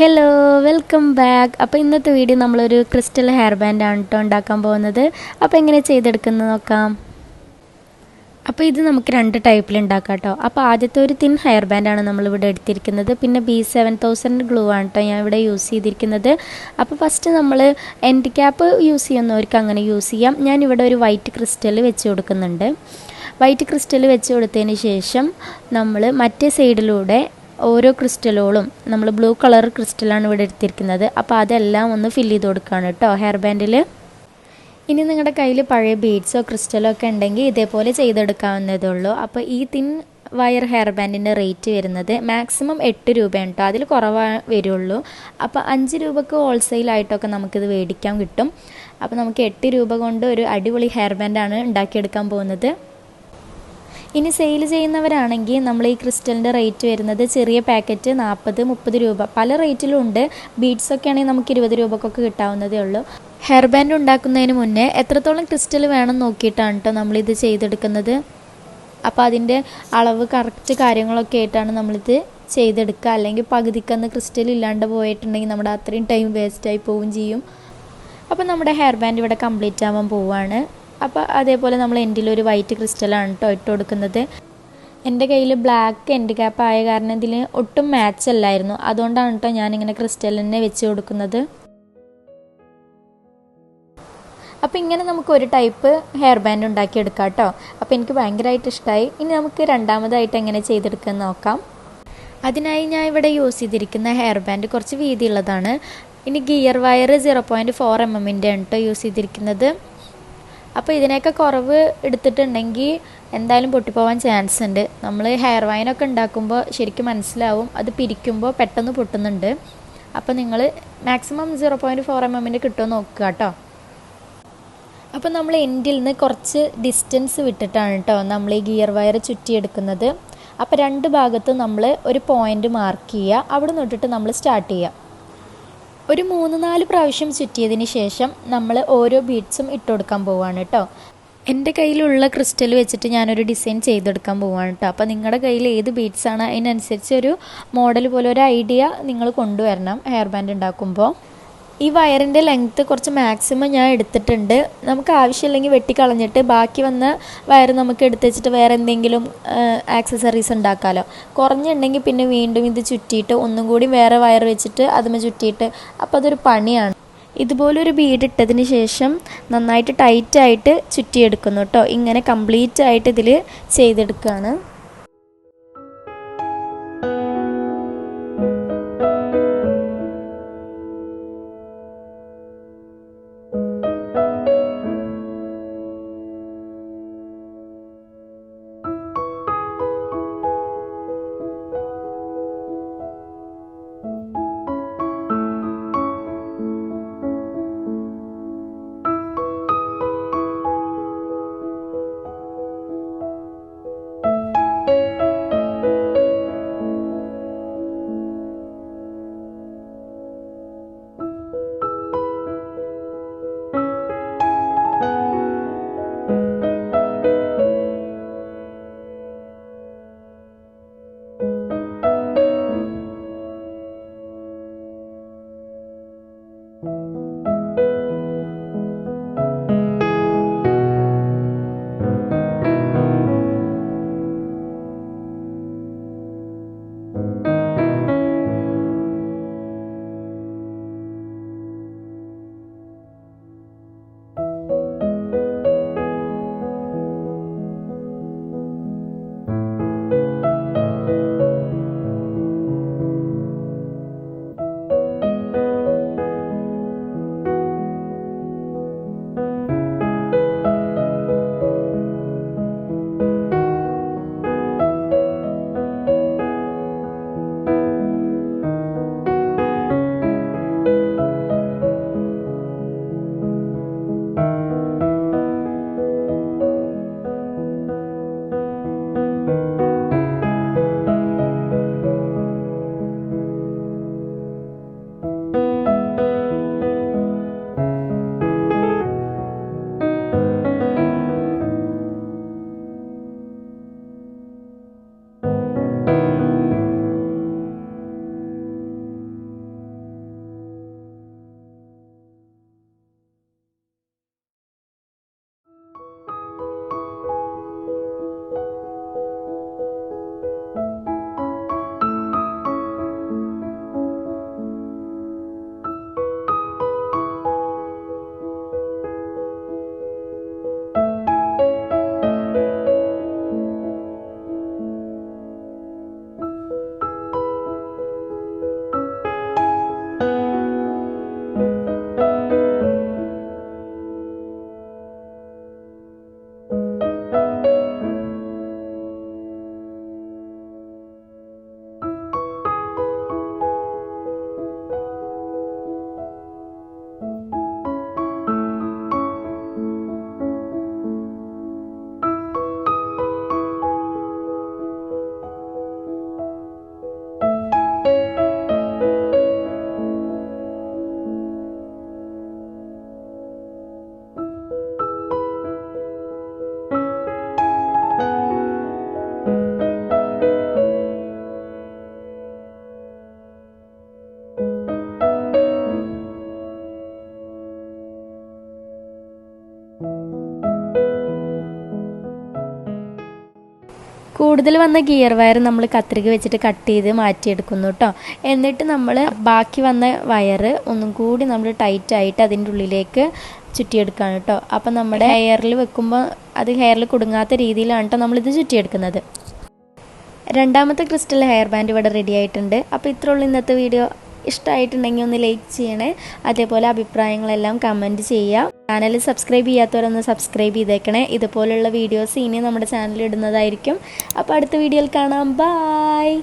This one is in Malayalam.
ഹലോ വെൽക്കം ബാക്ക് അപ്പോൾ ഇന്നത്തെ വീഡിയോ നമ്മളൊരു ക്രിസ്റ്റൽ ഹെയർ ബാൻഡ് ആണ് കേട്ടോ ഉണ്ടാക്കാൻ പോകുന്നത്. അപ്പോൾ എങ്ങനെ ചെയ്തെടുക്കുന്നത് നോക്കാം. അപ്പോൾ ഇത് നമുക്ക് രണ്ട് ടൈപ്പിൽ ഉണ്ടാക്കാം കേട്ടോ അപ്പോൾ ആദ്യത്തെ ഒരു തിൻ ഹെയർ ബാൻഡാണ് നമ്മളിവിടെ എടുത്തിരിക്കുന്നത്. പിന്നെ ബി സെവൻ തൗസൻഡ് ഗ്ലൂ ആണ് കേട്ടോ ഞാൻ ഇവിടെ യൂസ് ചെയ്തിരിക്കുന്നത്. അപ്പോൾ ഫസ്റ്റ് നമ്മൾ എൻഡ് ക്യാപ്പ് യൂസ് ചെയ്യുന്നവർക്ക് അങ്ങനെ യൂസ് ചെയ്യാം. ഞാനിവിടെ ഒരു വൈറ്റ് ക്രിസ്റ്റൽ വെച്ച് കൊടുക്കുന്നുണ്ട്. വൈറ്റ് ക്രിസ്റ്റൽ വെച്ച് കൊടുത്തതിന് ശേഷം നമ്മൾ മറ്റേ സൈഡിലൂടെ ഓരോ ക്രിസ്റ്റലുകളും നമ്മൾ ബ്ലൂ കളർ ക്രിസ്റ്റലാണ് ഇവിടെ എടുത്തിരിക്കുന്നത്. അപ്പോൾ അതെല്ലാം ഒന്ന് ഫില്ല് ചെയ്ത് കൊടുക്കുകയാണ് കേട്ടോ ഹെയർ ബാൻഡിൽ ഇനി നിങ്ങളുടെ കയ്യിൽ പഴയ ബീഡ്സോ ക്രിസ്റ്റലോ ഒക്കെ ഉണ്ടെങ്കിൽ ഇതേപോലെ ചെയ്തെടുക്കാവുന്നതേ ഉള്ളൂ അപ്പോൾ ഈ തിൻ വയർ ഹെയർ ബാൻഡിന്റെ റേറ്റ് വരുന്നത് മാക്സിമം എട്ട് രൂപയാണ് കേട്ടോ അതിൽ കുറവാ വരുള്ളൂ. അപ്പോൾ അഞ്ച് രൂപക്ക് ഹോൾസെയിലായിട്ടൊക്കെ നമുക്കിത് മേടിക്കാൻ കിട്ടും. അപ്പോൾ നമുക്ക് എട്ട് രൂപ കൊണ്ട് ഒരു അടിപൊളി ഹെയർ ബാൻഡാണ് ഉണ്ടാക്കിയെടുക്കാൻ പോകുന്നത്. ഇനി സെയിൽ ചെയ്യുന്നവരാണെങ്കിൽ നമ്മൾ ഈ ക്രിസ്റ്റലിന്റെ റേറ്റ് വരുന്നത് ചെറിയ പാക്കറ്റ് നാൽപ്പത് മുപ്പത് രൂപ. പല റേറ്റിലും ഉണ്ട്. ബീഡ്സൊക്കെ ആണെങ്കിൽ നമുക്ക് ഇരുപത് രൂപക്കൊക്കെ കിട്ടാവുന്നതേ ഉള്ളൂ. ഹെയർ ബാൻഡ് ഉണ്ടാക്കുന്നതിന് മുന്നേ എത്രത്തോളം ക്രിസ്റ്റൽ വേണം നോക്കിയിട്ടാണ് കേട്ടോ നമ്മളിത് ചെയ്തെടുക്കുന്നത്? അപ്പോൾ അതിന്റെ അളവ് കറക്റ്റ് കാര്യങ്ങളൊക്കെ ആയിട്ടാണ് നമ്മളിത് ചെയ്തെടുക്കുക. അല്ലെങ്കിൽ പകുതിക്കന്ന് ക്രിസ്റ്റൽ ഇല്ലാണ്ട് പോയിട്ടുണ്ടെങ്കിൽ നമ്മുടെ അത്രയും ടൈം വേസ്റ്റായി പോവുകയും ചെയ്യും. അപ്പോൾ നമ്മുടെ ഹെയർ ബാൻഡ് ഇവിടെ കംപ്ലീറ്റ് ആവാൻ പോവുകയാണ് അപ്പോൾ അതേപോലെ നമ്മൾ എൻഡിൽ ഒരു വൈറ്റ് ക്രിസ്റ്റലാണ് കേട്ടോ ഇട്ട് കൊടുക്കുന്നത്. എന്റെ കയ്യിൽ ബ്ലാക്ക് എൻഡ് ക്യാപ്പ് ആയ കാരണം ഇതിൽ ഒട്ടും മാച്ച് അല്ലായിരുന്നു. അതുകൊണ്ടാണ് കേട്ടോ ഞാനിങ്ങനെ ക്രിസ്റ്റലിനെ വെച്ച് കൊടുക്കുന്നത്. അപ്പോൾ ഇങ്ങനെ നമുക്ക് ഒരു ടൈപ്പ് ഹെയർ ബാൻഡ് ഉണ്ടാക്കിയെടുക്കാം കേട്ടോ അപ്പോൾ എനിക്ക് ഭയങ്കരമായിട്ട് ഇഷ്ടമായി ഇനി നമുക്ക് രണ്ടാമതായിട്ട് എങ്ങനെ ചെയ്തെടുക്കാൻ നോക്കാം. അതിനായി ഞാൻ ഇവിടെ യൂസ് ചെയ്തിരിക്കുന്ന ഹെയർ ബാൻഡ് കുറച്ച് വീതിയുള്ളതാണ്. ഇനി gear wire zero point four M എമ്മിന്റെ ആണ് കേട്ടോ യൂസ് ചെയ്തിരിക്കുന്നത്. അപ്പോൾ ഇതിനൊക്കെ കുറവ് എടുത്തിട്ടുണ്ടെങ്കിൽ എന്തായാലും പൊട്ടിപ്പോവാൻ ചാൻസ് ഉണ്ട്. നമ്മൾ ഹെയർ വൈനൊക്കെ ഉണ്ടാക്കുമ്പോൾ ശരിക്കും മനസ്സിലാവും. അത് പിരിക്കുമ്പോൾ പെട്ടെന്ന് പൊട്ടുന്നുണ്ട്. അപ്പോൾ നിങ്ങൾ maximum zero point four M എമ്മിന്റെ കിട്ടുമോ നോക്കുക കേട്ടോ അപ്പോൾ നമ്മൾ എൻഡിൽ നിന്ന് കുറച്ച് ഡിസ്റ്റൻസ് വിട്ടിട്ടാണ് കേട്ടോ നമ്മൾ ഈ ഗിയർ വയർ ചുറ്റിയെടുക്കുന്നത്. അപ്പോൾ രണ്ട് ഭാഗത്തും നമ്മൾ ഒരു പോയിന്റ് മാർക്ക് ചെയ്യുക. അവിടെ നിന്നിട്ട് നമ്മൾ സ്റ്റാർട്ട് ചെയ്യുക. ഒരു മൂന്ന് നാല് പ്രാവശ്യം ചുറ്റിയതിന് ശേഷം നമ്മൾ ഓരോ ബീഡ്സും ഇട്ട് കൊടുക്കാൻ പോവുകയാണ് കേട്ടോ എന്റെ കയ്യിലുള്ള ക്രിസ്റ്റൽ വെച്ചിട്ട് ഞാനൊരു ഡിസൈൻ ചെയ്തെടുക്കാൻ പോവാണ് കേട്ടോ അപ്പോൾ നിങ്ങളുടെ കയ്യിൽ ഏത് ബീഡ്സാണ്? അതിനനുസരിച്ച് ഒരു മോഡൽ പോലെ ഒരു ഐഡിയ നിങ്ങൾ കൊണ്ടുവരണം. ഹെയർ ബാൻഡ് ഉണ്ടാക്കുമ്പോൾ. ഈ വയറിന്റെ ലെങ്ത്ത് കുറച്ച് മാക്സിമം ഞാൻ എടുത്തിട്ടുണ്ട്. നമുക്ക് ആവശ്യമില്ലെങ്കിൽ വെട്ടിക്കളഞ്ഞിട്ട് ബാക്കി വന്ന വയർ നമുക്ക് എടുത്ത് വെച്ചിട്ട് വേറെ എന്തെങ്കിലും ആക്സസറീസ് ഉണ്ടാക്കാമല്ലോ കുറഞ്ഞുണ്ടെങ്കിൽ പിന്നെ വീണ്ടും ഇത് ചുറ്റിയിട്ട് ഒന്നും കൂടി വേറെ വയർ വെച്ചിട്ട് അതുമേ ചുറ്റിയിട്ട്. അപ്പോൾ അതൊരു പണിയാണ്. ഇതുപോലൊരു ബീഡ് ഇട്ടതിന് ശേഷം നന്നായിട്ട് ടൈറ്റായിട്ട് ചുറ്റിയെടുക്കുന്നു കേട്ടോ ഇങ്ങനെ കംപ്ലീറ്റ് ആയിട്ട് ഇതിൽ ചെയ്തെടുക്കുകയാണ് കൂടുതൽ വന്ന ഗിയർ വയർ നമ്മൾ കത്രിക വെച്ചിട്ട് കട്ട് ചെയ്ത് മാറ്റിയെടുക്കുന്നു കേട്ടോ എന്നിട്ട് നമ്മൾ ബാക്കി വന്ന വയർ ഒന്നും കൂടി നമ്മൾ ടൈറ്റ് ആയിട്ട് അതിന്റെ ഉള്ളിലേക്ക് ചുറ്റിയെടുക്കുകയാണ് കേട്ടോ അപ്പം നമ്മുടെ ഹെയറിൽ വെക്കുമ്പോൾ അത് ഹെയറിൽ കുടുങ്ങാത്ത രീതിയിലാണ് കേട്ടോ നമ്മളിത് ചുറ്റിയെടുക്കുന്നത്. രണ്ടാമത്തെ ക്രിസ്റ്റൽ ഹെയർ ബാൻഡ് ഇവിടെ റെഡി ആയിട്ടുണ്ട്. അപ്പോൾ ഇത്രയുള്ള ഇന്നത്തെ വീഡിയോ ഇഷ്ടമായിട്ടുണ്ടെങ്കിൽ ഒന്ന് ലൈക്ക് ചെയ്യണേ. അതേപോലെ അഭിപ്രായങ്ങളെല്ലാം കമന്റ് ചെയ്യുക. ചാനൽ സബ്സ്ക്രൈബ് ചെയ്യാത്തവരൊന്ന് സബ്സ്ക്രൈബ് ചെയ്തേക്കണേ. ഇതുപോലുള്ള വീഡിയോസ് ഇനി നമ്മുടെ ചാനലിൽ ഇടുന്നതായിരിക്കും. അപ്പോൾ അടുത്ത വീഡിയോയിൽ കാണാം. ബായ്